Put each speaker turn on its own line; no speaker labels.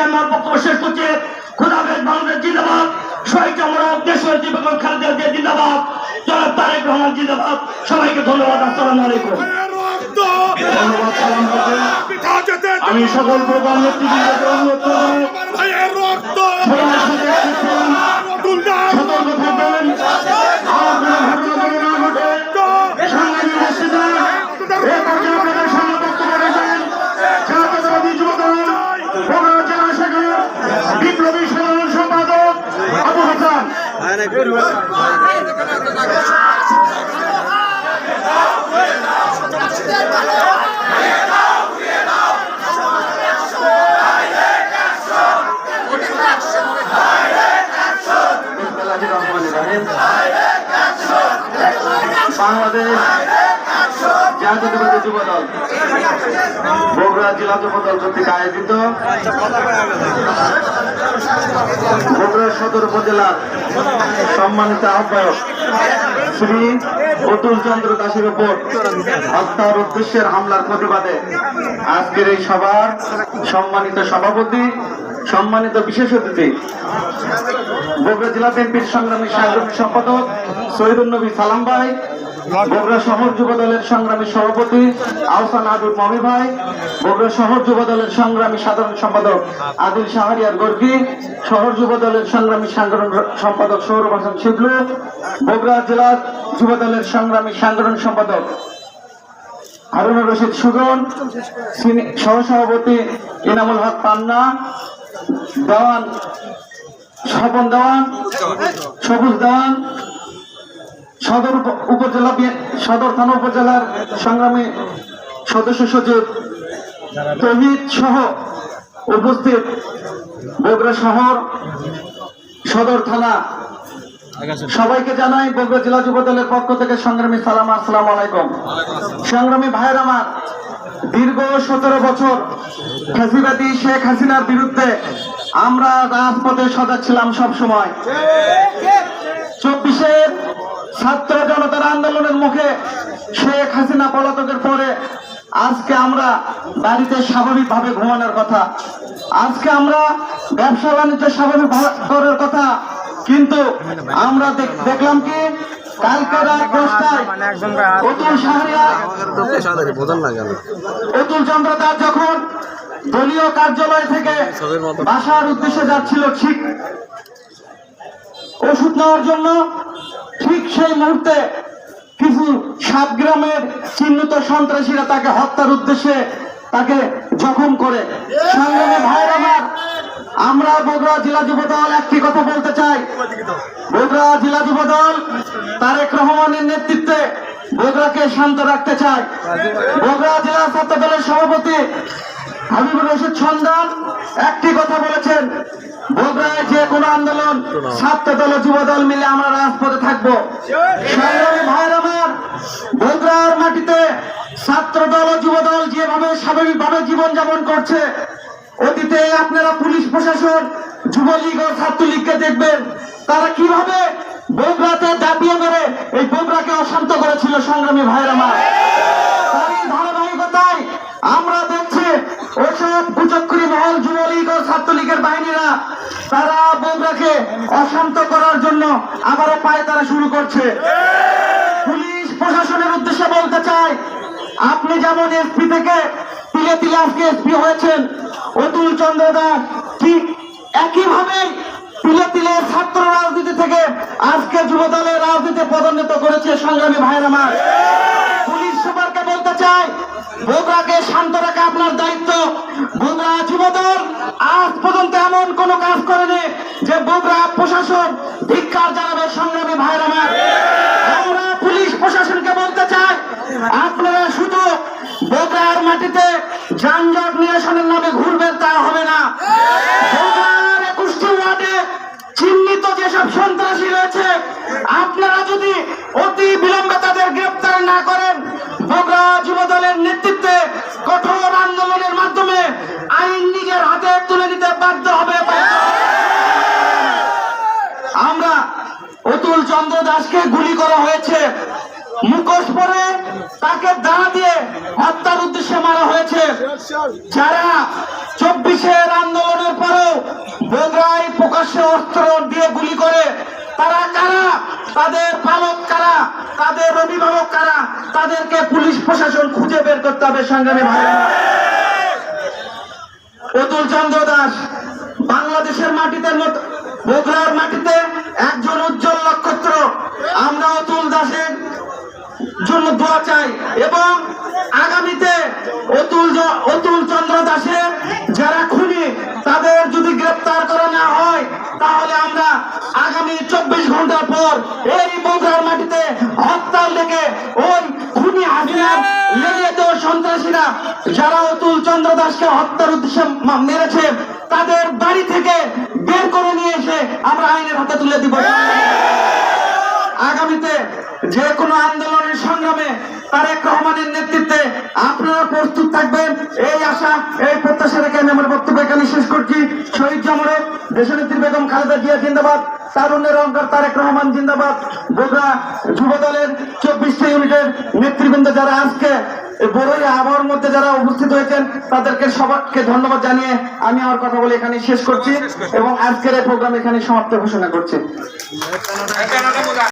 রেখে আমার বক্তব্য শেষ করছে। খুদাবেদ বাংলাদেশ জিন্দাবাদ। শহীদ আমরা দেশের বেগম খালেদা জিয়া জিন্দাবাদ। জনাব তারেক রহমান জিন্দাবাদ। সবাইকে ধন্যবাদ। আসসালামু আলাইকুম।
ধন্যবাদ সালাম করতে আমি সকল প্রধান নেতৃবৃন্দকে অনুরোধ করব। বাংলাদেশ জাতীয়তাবাদী সদর উপজেলার সম্মানিত আহ্বায়ক শ্রী অতুল চন্দ্র দাসের উপর হত্যার উদ্দেশ্যের হামলার প্রতিবাদে আজকের এই সভার সম্মানিত সভাপতি, সম্মানিত বিশেষ অতিথি, বগুড়া জেলা বিএনপির সংগ্রামী সাংগঠনিক সম্পাদক শহীদুল নবী সালাম ভাই বগুড়া শহর যুব দলের সংগ্রামী সভাপতি আহসান আবুল মমি ভাই বগুড়া শহর যুব দলের সংগ্রামী সাধারণ সম্পাদক আদিল শাহরিয়ার গর্গি, শহর যুব দলের সংগ্রামী সাংগঠনিক সম্পাদক সৌরভ হাসান শিবলু, বগুড়া জেলা যুব দলের সংগ্রামী সাংগঠনিক সম্পাদক হারুনুর রশিদ সুগন সহসভাপতি ইনামুল হক পান্না, দেওয়ান স্বপন দেওয়ান, সবুজ দেওয়ান সদর উপ- উপজেলা সদর থানা উপজেলার সংগ্রামী সদস্য সচিব তহিদ সহ উপস্থিত বগুড়া শহর সদর থানা। সবাইকে জানাই বগুড়া জেলা যুব দলের পক্ষ থেকে সংগ্রামী সালাম, আসসালাম আলাইকুম। সংগ্রামী ভাইয়ের আমার দীর্ঘ সতেরো বছর ফাঁসিবাদী শেখ হাসিনার বিরুদ্ধে আমরা রাজপথে সজাগ ছিলাম সব সময় চব্বিশের ছাত্র জনতার আন্দোলনের মুখে শেখ হাসিনা পলাতকের পরে আজকে আমরা বাড়িতে স্বাভাবিকভাবে ঘুমানোর কথা। আজকে আমরা ব্যবসা বাণিজ্য স্বাভাবিক করার কথা। কিন্তু আমরা দেখলাম কি অতুল চন্দ্র দাস যখন দলীয় কার্যালয় থেকে বাসার উদ্দেশ্যে যাচ্ছিল ঠিক ওষুধ নেওয়ার জন্য ঠিক সেই মুহূর্তে কিছু সাতগ্রামের চিহ্নিত সন্ত্রাসীরা তাকে হত্যার উদ্দেশ্যে তাকে জখম করে। সংগ্রামী ভাইয়ের আমার, আমরা বগুড়া জেলা যুব দল একটি কথা বলতে চাই। বগুড়া জেলা যুব দল তারেক রহমানের নেতৃত্বে বগুড়াকে শান্ত রাখতে চাই বগুড়া জেলা ছাত্র দলের সভাপতি হাবিবুর রশিদ সন্ধান একটি কথা বলেছেন। বগুড়ায় যে কোনো আন্দোলন ছাত্র দল যুব দল মিলে আমরা রাজপথে থাকব। ভাইয়ের আমার বগুড়ার মাটিতে ছাত্র দল যুব দল যেভাবে স্বাভাবিকভাবে জীবনযাপন করছে অতীতে আপনারা পুলিশ প্রশাসন যুবলীগ ও ছাত্রলীগকে দেখবেন তারা কীভাবে বগুড়াতে দাপিয়ে মেরে এই বগুড়াকে অশান্ত করেছিল সংগ্রামী ভাইয়ের আমার। ও বাহিনীরা তারা বগুড়াকে অশান্ত করার জন্য আবারও পায় তারা শুরু করছে। পুলিশ প্রশাসনের উদ্দেশ্যে বলতে চাই, আপনি যেমন এসপি থেকে তিলে তিলে আজকে এসপি হয়েছেন, অতুল চন্দ্র দাস, ঠিক একইভাবে তিলে তিলে ছাত্র রাজনীতি থেকে আজকে যুব দলের রাজনীতি পদোন্নত করেছে সংগ্রামী ভাইয়ের আমার। পুলিশ সুপারকে বলতে চাই বগুড়াকে শান্ত রাখা আপনার দায়িত্ব। বগুড়া যুবদল, আজ পর্যন্ত এমন কোনো কাজ করেনি যে বগুড়া প্রশাসন ধিক্কার জানাবে সংগ্রামী ভাইয়ের আমার। আমরা পুলিশ প্রশাসনকে বলতে চাই, আপনারা শুধু বগুড়ার মাটিতে যানজট নিরসনের নামে ঘুরবেন তা হবে না। বগুড়ার একুশটি ওয়ার্ডে যেসব সন্ত্রাসী রয়েছে, আপনারা যদি অতি বিলম্বে তাদের গ্রেপ্তার না করেন বগুড়া যুব দলের নেতৃত্বে কঠোর আন্দোলনের মাধ্যমে আইন নিজের হাতে তুলে নিতে বাধ্য হবে। আমরা অতুল চন্দ্র দাসকে গুলি করা হয়েছে। মুখোশ পরে তাকে দা দিয়ে হত্যার উদ্দেশ্যে মারা হয়েছে। যারা চব্বিশের আন্দোলনের পরে বগুড়ায় প্রকাশ্যে অস্ত্র দিয়ে গুলি করে, তারা কারা? তাদের পালক কারা? তাদের অভিভাবক কারা? তাদেরকে পুলিশ প্রশাসন খুঁজে বের করতে হবে সংগ্রামী অতুল চন্দ্র দাস বাংলাদেশের মাটিতে বগুড়ার মাটিতে একজন উজ্জ্বল নক্ষত্র। আমরা অতুল দাসের জন্য দোয়া চাই এবং আগামীতে অতুল অতুল চন্দ্র দাসের যারা খুনি, তাদের যদি গ্রেপ্তার করা না হয়, তাহলে আমরা আগামী চব্বিশ ঘণ্টা পর এই বগুড়ার মাটিতে হরতাল ডেকে ওই খুনি হাসিনার লেগে সন্ত্রাসীরা, যারা অতুল চন্দ্র দাসকে হত্যার উদ্দেশ্যে মেরেছে, তাদের বাড়ি থেকে বের করে নিয়ে এসে আমরা আইনের হাতে তুলে দিব। আগামীতে যে কোনো আন্দোলনের সংগ্রামে তারেক রহমানের নেতৃত্বে আপনারা প্রস্তুত থাকবেন। এই আশা, এই প্রত্যাশা রেখে আমি আমার বক্তব্য এখানে শেষ করছি। শহীদ জমরক দেশনেত্রী বেগম খালেদা জিয়া জিন্দাবাদ, তারুণ্যের অঙ্কার তারেক রহমান জিন্দাবাদ বগুড়া যুব দলের চব্বিশটা ইউনিটের নেতৃবৃন্দ যারা আজকে বড়ই আবহাওয়ার মধ্যে যারা উপস্থিত হয়েছেন, তাদেরকে সবাইকে ধন্যবাদ জানিয়ে আমি আমার কথা বলে এখানে শেষ করছি এবং আজকের এই প্রোগ্রাম এখানে সমাপ্ত ঘোষণা করছি।